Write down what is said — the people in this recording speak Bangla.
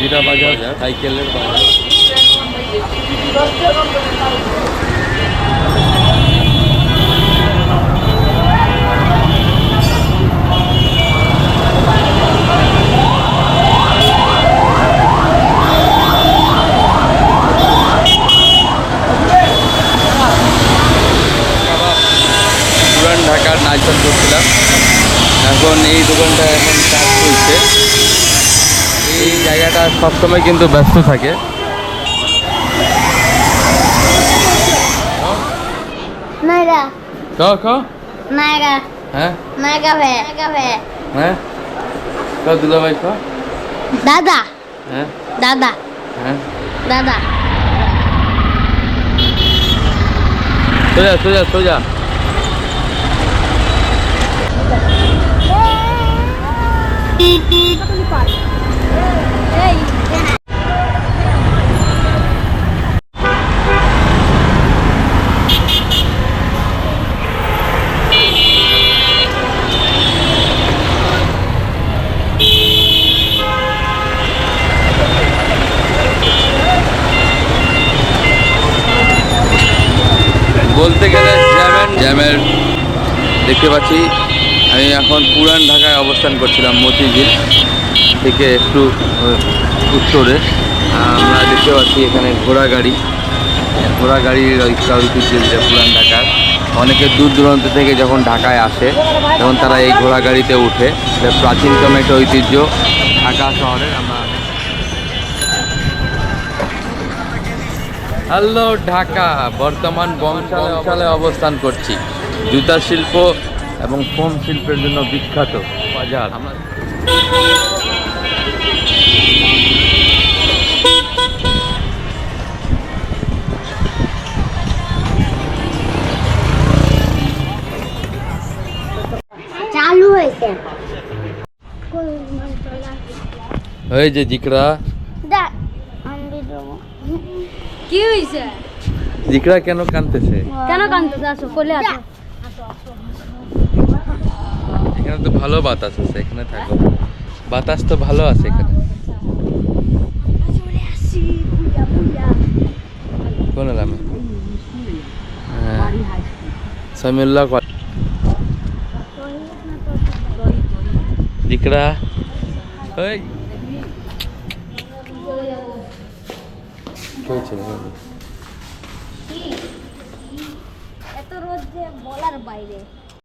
হাজিরা বাজার সাইকেলের বাজার। ঢাকার নাচন করছিলাম এখন এই দোকানটা এখন এই জায়গাটা সবসময় কিন্তু ব্যস্ত থাকে নাইরা ক ক নাইরা হ্যাঁ নাইগা ভে নাইগা ভে হ্যাঁ ক দুলাভাই ক দাদা হ্যাঁ দাদা হ্যাঁ দাদা সোজা সোজা সোজা বলতে গেলে জ্যামের জ্যামের দেখতে পাচ্ছি। আমি এখন পুরান ঢাকায় অবস্থান করছিলাম মতিঝিল থেকে একটু উত্তরে। আমরা দেখতে পাচ্ছি এখানে ঘোড়া গাড়ি। ঘোড়া গাড়ির ঐতিহ্য যেটা পুরান ঢাকার। অনেকে দূর দূরান্ত থেকে যখন ঢাকায় আসে, তখন তারা এই ঘোড়া গাড়িতে উঠে। প্রাচীনতম একটা ঐতিহ্য ঢাকা শহরের। আমরা হ্যালো ঢাকা বর্তমান বংশালে অবস্থান করছি। জুতা শিল্প এবং ফোম শিল্পের জন্য বিখ্যাত বাজার। চালু হয়েছে। এই যে জিকরা। দা আমি দেবো। কি হয়েছে জিকরা কেন কানতেছে? কেন কান্দতে আসো কোলে আসো। এখানে তো ভালো বাতাস আছে এখানে থাকো। বাতাস তো ভালো আছে এখানে। কোন এলামে হ্যাঁ। সামিউল্লাহ জিকরা। ওই কি হয়েছে এত রোদ যে বলার বাইরে।